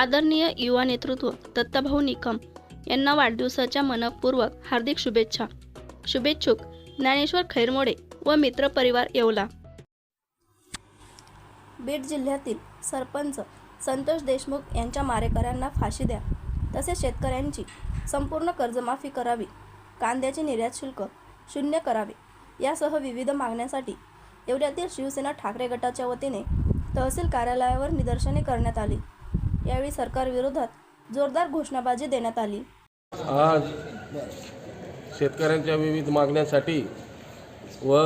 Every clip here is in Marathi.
आदरणीय युवा नेतृत्व दत्ताभाऊ निकम यांना वाढदिवसाच्या मनपूर्वक हार्दिक शुभेच्छा. शुभेच्छुक ज्ञानेश्वर खैरमोडे व मित्रपरिवार येवला. बीड जिल्ह्यातील सरपंच संतोष देशमुख यांच्या मारेकऱ्यांना फाशी द्या. तसेच शेतकऱ्यांची संपूर्ण कर्जमाफी करावी कांद्याचे निर्यात शुल्क शून्य करावे यासह विविध मागण्यांसाठी एवढ्यातील शिवसेना ठाकरे गटाच्या वतीने तहसील कार्यालयावर निदर्शने करण्यात आली. यावेळी सरकारविरोधात जोरदार घोषणाबाजी देण्यात आली. आज शेतकऱ्यांच्या विविध मागण्यांसाठी व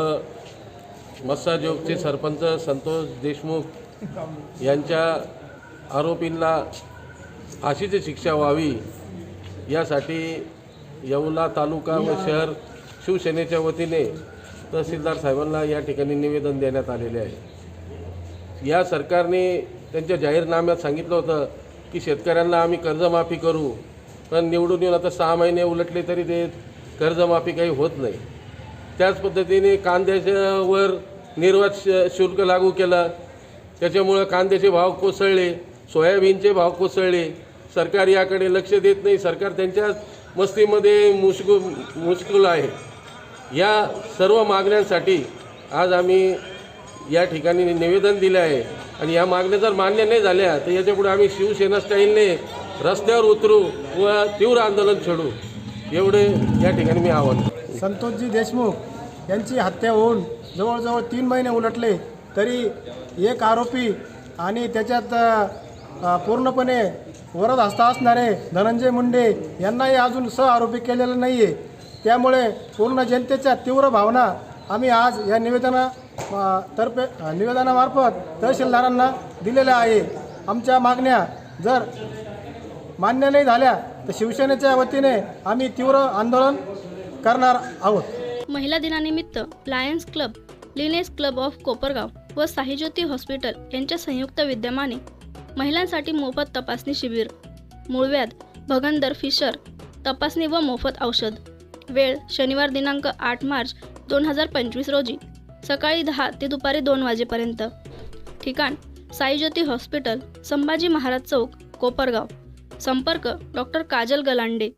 मत्साजोगचे सरपंच संतोष देशमुख यांच्या आरोपींना फाशीची शिक्षा व्हावी यासाठी येवला तालुका व शहर शिवसेनेच्या वतीने तहसीलदार साहेबांना या ठिकाणी निवेदन देण्यात आलेले आहे. या सरकारने त्यांच्या जाहीरनाम्यात सांगितलं होतं की शेतकऱ्यांना आम्ही कर्जमाफी करू पण निवडून येऊन आता सहा महिने उलटले तरी ते कर्जमाफी काही होत नाही. त्याच पद्धतीने कांद्याच्यावर निर्वात श- शुल्क लागू केलं. त्याच्यामुळं कांद्याचे भाव कोसळले सोयाबीनचे भाव कोसळले. सरकार याकडे लक्ष देत नाही. सरकार त्यांच्याच मस्तीमध्ये मुश्कू मुश्किल आहे. या सर्व मागण्यांसाठी आज आम्ही या ठिकाणी निवेदन दिले आहे. आणि या मागण्या जर मान्य नाही झाल्या तर याच्यापुढे आम्ही शिवसेना स्टाईलने रस्त्यावर उतरू व तीव्र आंदोलन छेडू. एवढे या ठिकाणी मी आवाहन संतोषजी देशमुख यांची हत्या होऊन जवळजवळ तीन महिने उलटले तरी एक आरोपी आणि त्याच्यात पूर्णपणे वरद हस्ता असणारे धनंजय मुंडे यांनाही अजून सह आरोपी केलेलं नाही आहे त्यामुळे पूर्ण जनतेच्या तीव्र भावना आम्ही आज या निवेदना तर्फे निवेदनामार्फत तहसीलदारांना दिलेल्या आहे. आमच्या मागण्या जर मान्य नाही झाल्या तर शिवसेनेच्या वतीने आम्ही तीव्र आंदोलन करणार आहोत. महिला दिनानिमित्त lions club lioness club of Kopargaon व साईज्योती हॉस्पिटल यांच्या संयुक्त विद्यमाने महिलांसाठी मोफत तपासणी शिबिर मूळव्याध भगंदर फिशर तपासणी व मोफत औषध. वेळ शनिवार दिनांक आठ मार्च दोन हजार पंचवीस रोजी. सकाळी दहा ते दुपारी दोन वाजेपर्यंत. ठिकाण साईज्योती हॉस्पिटल संभाजी महाराज चौक कोपरगाव. संपर्क डॉक्टर काजल गलांडे.